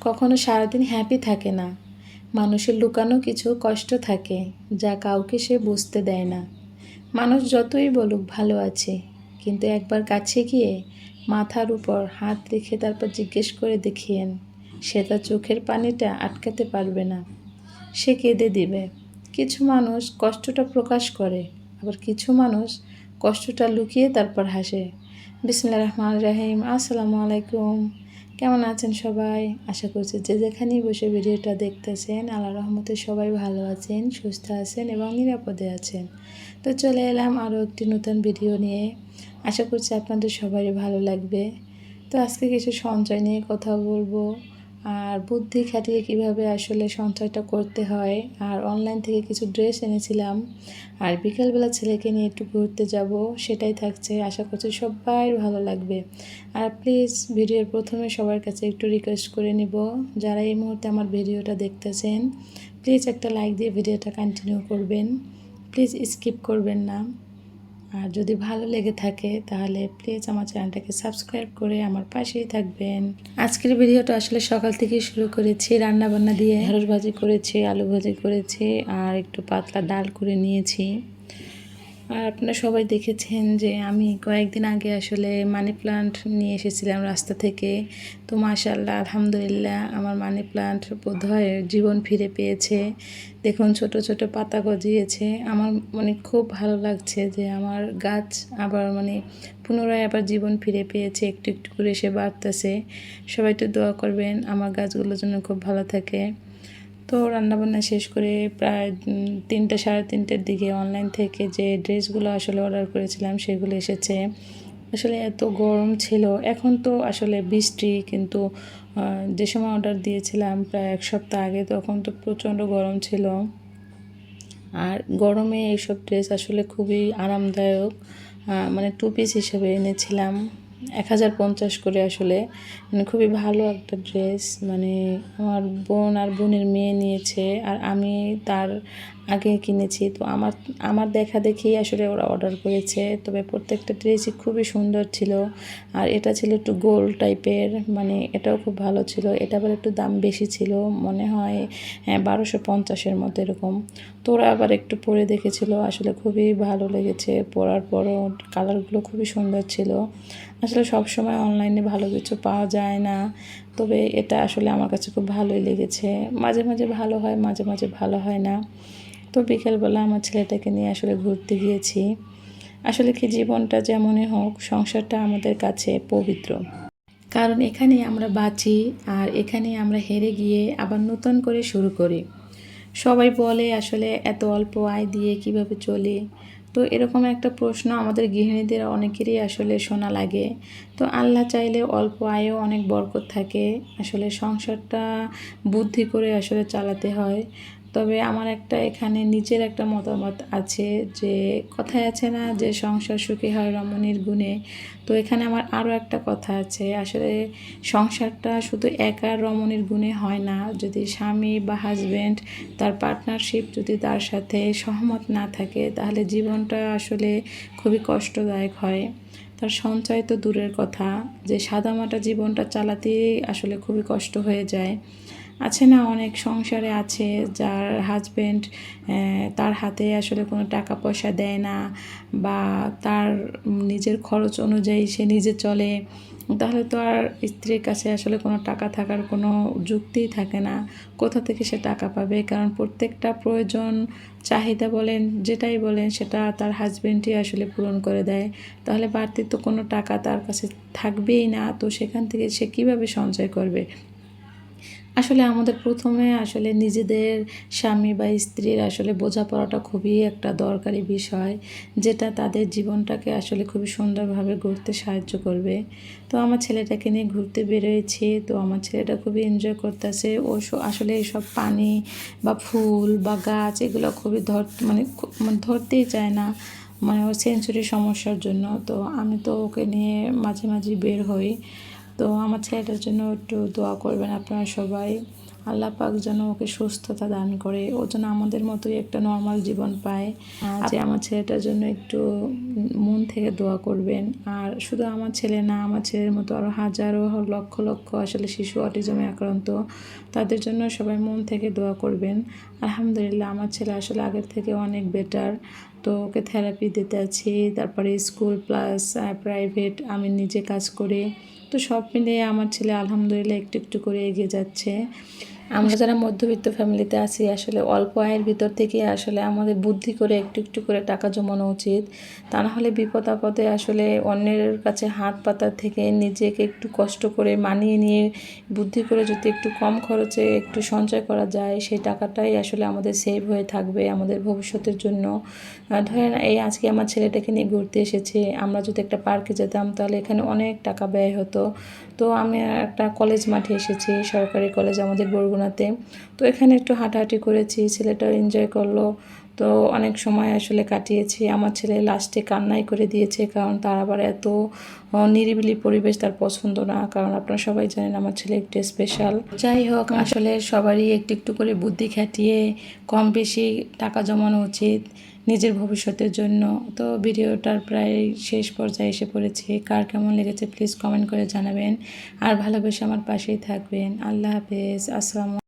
কখনো সারাদিন হ্যাপি থাকে না। মানুষের লুকানো কিছু কষ্ট থাকে, যা কাউকে সে বুঝতে দেয় না। মানুষ যতই বলুক ভালো আছে, কিন্তু একবার কাছে গিয়ে মাথার উপর হাত রেখে তারপর জিজ্ঞেস করে দেখিয়েন, সে তার চোখের পানিটা আটকাতে পারবে না। সে কেঁদে দিবে। কিছু মানুষ কষ্টটা প্রকাশ করে, আবার কিছু মানুষ কষ্টটা লুকিয়ে তারপর হাসে। বিসমুল্লাহ রহমান রাহিম। আসসালামু আলাইকুম। কেমন আছেন সবাই? আশা করছি যে যেখানেই বসে ভিডিওটা দেখতেছেন, আল্লাহ রহমতে সবাই ভালো আছেন, সুস্থ আছেন এবং নিরাপদে আছেন। তো চলে এলাম আরও একটি নতুন ভিডিও নিয়ে। আশা করছি আপনাদের সবারই ভালো লাগবে। তো আজকে কিছু সঞ্চয় নিয়ে কথা বলব। আর বুদ্ধি খাটিয়ে কীভাবে আসলে সঞ্চয়টা করতে হয়? আর অনলাইন থেকে কিছু ড্রেস এনেছিলাম। আর বিকালবেলা ছেলেকে নিয়ে একটু ঘুরতে যাব, সেটাই থাকছে। আশা করছি সবাই ভালো লাগবে। আর প্লিজ ভিডিওর প্রথমে সবার কাছে একটু রিকোয়েস্ট করে নিব। যারা এই মুহূর্তে আমার ভিডিওটা দেখতেছেন প্লিজ একটা লাইক দিয়ে ভিডিওটা কন্টিনিউ করবেন। প্লিজ স্কিপ করবেন না। আর যদি ভালো লেগে থাকে, তাহলে প্লিজ আমার চ্যানেলটাকে সাবস্ক্রাইব করে আমার পাশেই থাকবেন। আজকের ভিডিওটা আসলে সকাল থেকে শুরু করেছি রান্না বান্না দিয়ে ঢেঁড়স ভাজি করেছি, আলু ভাজি করেছি, আর একটু পাতলা ডাল করে নিয়েছি। আপনারা সবাই দেখেছেন যে আমি কয়েকদিন আগে আসলে মানি প্লান্ট নিয়ে এসেছিলাম রাস্তা থেকে। তো মাশাল্লাহ আলহামদুলিল্লাহ আমার মানি প্লান্ট বোধহয় জীবন ফিরে পেয়েছে। দেখুন, ছোট ছোট পাতা গজিয়েছে। আমার মানে খুব ভালো লাগছে যে আমার গাছ আবার মানে পুনরায় আবার জীবন ফিরে পেয়েছে, একটু একটু করে সে বাড়তেছে। সবাই একটু দোয়া করবেন, আমার গাছগুলোর জন্য খুব ভালো থাকে। তো রান্নাবান্না শেষ করে প্রায় তিনটে সাড়ে তিনটের দিকে অনলাইন থেকে যে ড্রেসগুলো আসলে অর্ডার করেছিলাম সেগুলো এসেছে। আসলে এত গরম ছিল। এখন তো আসলে বৃষ্টি, কিন্তু যে সময় অর্ডার দিয়েছিলাম প্রায় এক সপ্তাহ আগে, তখন তো প্রচণ্ড গরম ছিল। আর গরমে এইসব ড্রেস আসলে খুবই আরামদায়ক মানে টু পিস হিসেবে এনেছিলাম। এক হাজার পঞ্চাশ করে আসলে। মানে খুবই ভালো একটা ড্রেস মানে আমার বোন আর বোনের মেয়ে নিয়েছে, আর আমি তার আগে কিনেছি। তো আমার আমার দেখা দেখি আসলে ওরা অর্ডার করেছে। তবে প্রত্যেকটা ড্রেসই খুবই সুন্দর ছিল। আর এটা ছিল একটু গোল টাইপের মানে এটাও খুব ভালো ছিল। এটা আবার একটু দাম বেশি ছিল, মনে হয় হ্যাঁ বারোশো পঞ্চাশের মতো এরকম। তো ওরা আবার একটু পরে দেখেছিল, আসলে খুবই ভালো লেগেছে। পরার পরও কালারগুলো খুবই সুন্দর ছিল। আসলে সব সময় অনলাইনে ভালো কিছু পাওয়া যায় না। তবে এটা আসলে আমার কাছে খুব ভালোই লেগেছে। মাঝে মাঝে ভালো হয়, মাঝে মাঝে ভালো হয় না। তো বিকেলবেলা আমার ছেলেটাকে নিয়ে আসলে ঘুরতে গিয়েছি। আসলে কি জীবনটা যেমনই হোক, সংসারটা আমাদের কাছে পবিত্র। কারণ এখানে আমরা বাঁচি আর এখানে আমরা হেরে গিয়ে আবার নতুন করে শুরু করি। সবাই বলে আসলে এত অল্প আয় দিয়ে কীভাবে চলে? তো এরকম একটা প্রশ্ন আমাদের গৃহিণীদের অনেকেরই আসলে শোনা লাগে। তো আল্লাহ চাইলে অল্প আয়েও অনেক বরকত থাকে। আসলে সংসারটা বুদ্ধি করে আসলে চালাতে হয়। তবে আমার একটা এখানে নিজের একটা মতামত আছে যে কথায় আছে না যে সংসার সুখী হয় রমণীর গুণে। তো এখানে আমার আরও একটা কথা আছে। আসলে সংসারটা শুধু একা রমণীর গুণে হয় না। যদি স্বামী বা হাজব্যান্ড তার পার্টনারশিপ যদি তার সাথে সহমত না থাকে, তাহলে জীবনটা আসলে খুবই কষ্টদায়ক হয়। তার সঞ্চয় তো দূরের কথা। যে সাদামাটা জীবনটা চালাতেই আসলে খুবই কষ্ট হয়ে যায়। আছে না অনেক সংসারে আছে, যার হাজব্যান্ড তার হাতে আসলে কোনো টাকা পয়সা দেয় না বা তার নিজের খরচ অনুযায়ী সে নিজে চলে, তাহলে তো আর স্ত্রীর কাছে আসলে কোনো টাকা থাকার কোনো যুক্তিই থাকে না। কোথা থেকে সে টাকা পাবে? কারণ প্রত্যেকটা প্রয়োজন, চাহিদা বলেন, যেটাই বলেন, সেটা তার হাজব্যান্ডই আসলে পূরণ করে দেয়। তাহলে বাড়তি তো কোনো টাকা তার কাছে থাকবেই না, তো সেখান থেকে সে কীভাবে সঞ্চয় করবে? আসলে আমাদের প্রথমে আসলে নিজেদের স্বামী বা স্ত্রীর আসলে বোঝাপড়াটা খুবই একটা দরকারি বিষয়, যেটা তাদের জীবনটাকে আসলে খুবই সুন্দরভাবে ঘুরতে সাহায্য করবে। তো আমার ছেলেটাকে নিয়ে ঘুরতে বেরোয়েছি, তো আমার ছেলেটা খুবই এনজয় করতেছে। ও আসলে এইসব পানি বা ফুল বা গাছ এগুলো খুবই ধর মানে মানে ধরতেই চায় না মানে ওর সেঞ্চুরি সমস্যার জন্য। তো আমি তো ওকে নিয়ে মাঝে মাঝে বের হই। তো আমার ছেলেটার জন্য একটু দোয়া করবেন আপনারা সবাই। আল্লাহ পাক যেন ওকে সুস্থতা দান করে ও যেন আমাদের মতোই একটা নর্মাল জীবন পায়। যে আমার ছেলেটার জন্য একটু মন থেকে দোয়া করবেন। আর শুধু আমার ছেলে না আমার ছেলের মতো আরও হাজারো লক্ষ লক্ষ আসলে শিশু অটিজমে আক্রান্ত তাদের জন্য সবাই মন থেকে দোয়া করবেন। আলহামদুলিল্লাহ আমার ছেলে আসলে আগের থেকে অনেক বেটার তো ওকে থেরাপি দিতে আছি তারপরে স্কুল প্লাস প্রাইভেট আমি নিজে কাজ করি। তো সব মিলিয়ে আমার ছেলে আলহামদুলিল্লাহ একটু একটু করে এগিয়ে যাচ্ছে। আমরা যারা মধ্যবিত্ত ফ্যামিলিতে আছি, আসলে অল্প আয়ের ভিতর থেকে আসলে আমাদের বুদ্ধি করে একটু একটু করে টাকা জমানো উচিত। তা না হলে বিপদ আপদে আসলে অন্যের কাছে হাত পাতার থেকে নিজেকে একটু কষ্ট করে মানিয়ে নিয়ে বুদ্ধি করে যদি একটু কম খরচে একটু সঞ্চয় করা যায়, সেই টাকাটাই আসলে আমাদের সেভ হয়ে থাকবে আমাদের ভবিষ্যতের জন্য। ধরেন এই আজকে আমার ছেলেটাকে নিয়ে ঘুরতে এসেছে, আমরা যদি একটা পার্কে যেতাম তাহলে এখানে অনেক টাকা ব্যয় হতো। তো আমি একটা কলেজ মাঠে এসেছি, সরকারি কলেজ আমাদের বরগুনাতে তো এখানে একটু হাঁটাহাঁটি করেছি ছেলেটাও এনজয় করল। তো অনেক সময় আসলে কাটিয়েছি। আমার ছেলে লাস্টে কান্নাই করে দিয়েছে কারণ তার আবার এত নিরিবিলি পরিবেশ তার পছন্দ না। কারণ আপনারা সবাই জানেন আমার ছেলে একটু স্পেশাল যাই হোক, আসলে সবারই একটু একটু করে বুদ্ধি খাটিয়ে কম বেশি টাকা জমানো উচিত নিজের ভবিষ্যতের জন্য। তো ভিডিওটার প্রায় শেষ পর্যায়ে এসে পড়েছি। কার কেমন লেগেছে প্লিজ কমেন্ট করে জানাবেন। আর ভালোবেসে আমার পাশেই থাকবেন। আল্লাহ হাফেজ। আসসালামু